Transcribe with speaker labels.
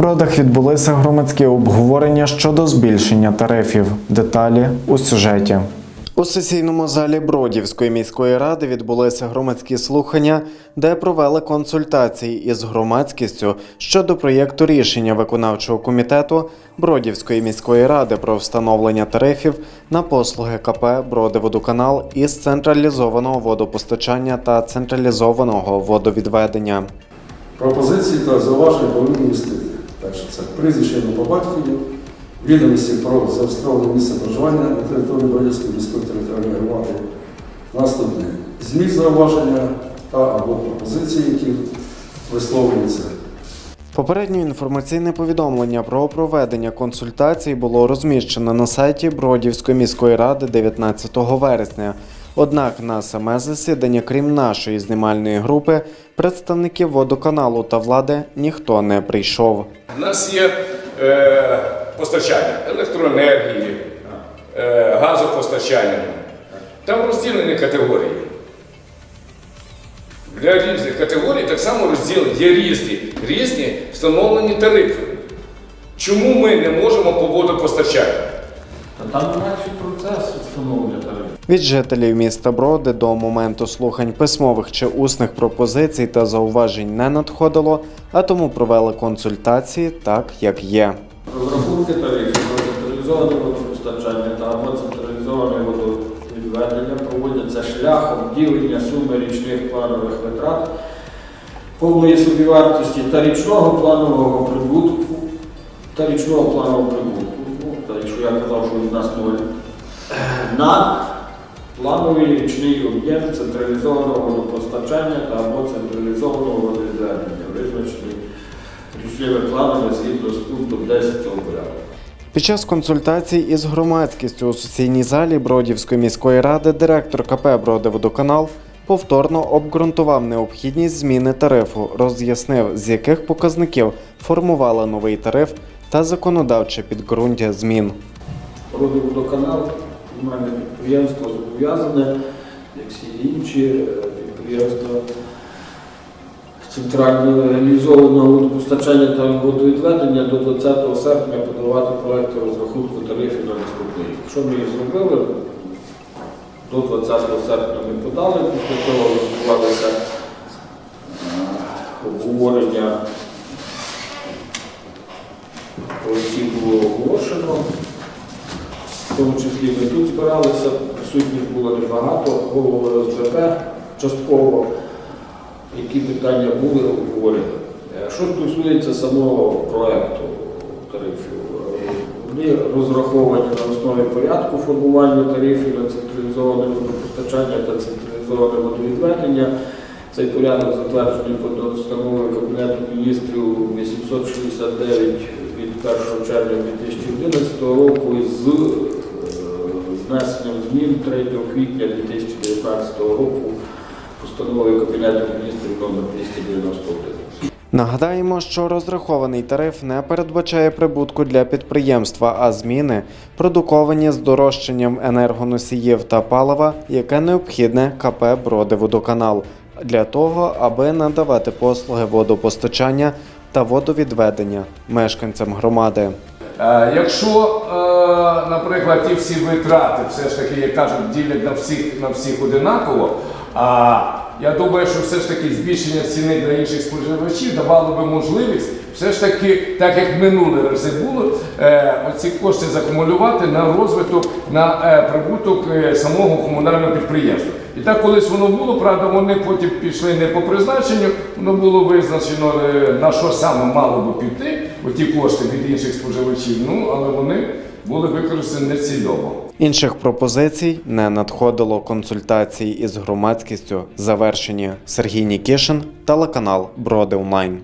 Speaker 1: Бродах відбулися громадські обговорення щодо збільшення тарифів. Деталі у сюжеті. У сесійному залі Бродівської міської ради відбулися громадські слухання, де провели консультації із громадськістю щодо проєкту рішення виконавчого комітету Бродівської міської ради про встановлення тарифів на послуги КП Бродиводоканал із централізованого водопостачання та централізованого водовідведення.
Speaker 2: Пропозиції та зауваження повинні містити. Перше, це прізвище по батькові, відомості про зареєстроване місце проживання на території Бродівської міської територіальної громади. Наступне зміст зауваження та або пропозиції, які висловлюються.
Speaker 1: Попереднє інформаційне повідомлення про проведення консультацій було розміщено на сайті Бродівської міської ради 19 вересня. Однак на саме засідання, крім нашої знімальної групи, представників водоканалу та влади ніхто не прийшов.
Speaker 3: У нас є е, постачання електроенергії, е, газопостачання. Там розділені категорії. Для різних категорій так само розділені, є різні, різні встановлені тарифи. Чому ми не можемо по водопостачанню?
Speaker 4: Та там інакший процес встановлення тарифів.
Speaker 1: Від жителів міста Броди до моменту слухань письмових чи усних пропозицій та зауважень не надходило, а тому провели консультації так, як є.
Speaker 4: Розрахунки тарифів про централізоване водопостачання та або централізоване водовідведення проводяться шляхом ділення суми річних планових витрат, повної собівартості та річного планового прибутку та річного планового прибутку. Ну, якщо я казав, що у нас ноль, на плановий річний об'єм централізованого водопостачання та або централізованого водовідведення, визначений річними планами згідно з пунктом 10 цього порядку.
Speaker 1: Під час консультацій із громадськістю у сесійній залі Бродівської міської ради директор КП Бродиводоканал повторно обґрунтував необхідність зміни тарифу, роз'яснив, з яких показників формували новий тариф та законодавче підґрунтя змін.
Speaker 4: Родоводоканал, комунальне підприємство зобов'язане, як всі інші е, підприємства централізованого водопостачання та водовідведення до 20 серпня подавати проекти розрахунку тарифів на наступний. Що ми і зробили? До 20 серпня ми подали, після цього відбувалося е, обговорення, про які було оголошено. В тому числі ми тут збиралися, присутніх було небагато, голови ОСБП частково, які питання були, обговорили. Е, Що стосується самого проекту тарифів, е, вони розраховані на основі порядку формування тарифів на централізоване водопостачання та централізоване водовідведення. Цей порядок затверджений постановою Кабінету міністрів 869 від 1 червня 2011 року з внесенням змін 3 квітня 2019 року постановою Кабінету міністрів номер 291.
Speaker 1: Нагадаємо, що розрахований тариф не передбачає прибутку для підприємства, а зміни продуковані з дорожчанням енергоносіїв та палива, яке необхідне КП Бродиводоканал для того, аби надавати послуги водопостачання та водовідведення мешканцям громади.
Speaker 3: Е, Якщо, е, наприклад, ті всі витрати, все ж таки, як кажуть, ділять на всіх на всіх одинаково. А я думаю, що все ж таки збільшення ціни для інших споживачів давало би можливість все ж таки, так як минулий рази було, е, ці кошти закумулювати на розвиток, на е, прибуток е, самого комунального підприємства. І так колись воно було, правда, вони потім пішли не по призначенню, воно було визначено на що саме мало би піти, оті кошти від інших споживачів, ну але вони були використані нецільово.
Speaker 1: Інших пропозицій не надходило консультації із громадськістю завершені Сергій Нікішин, телеканал Броди Онлайн.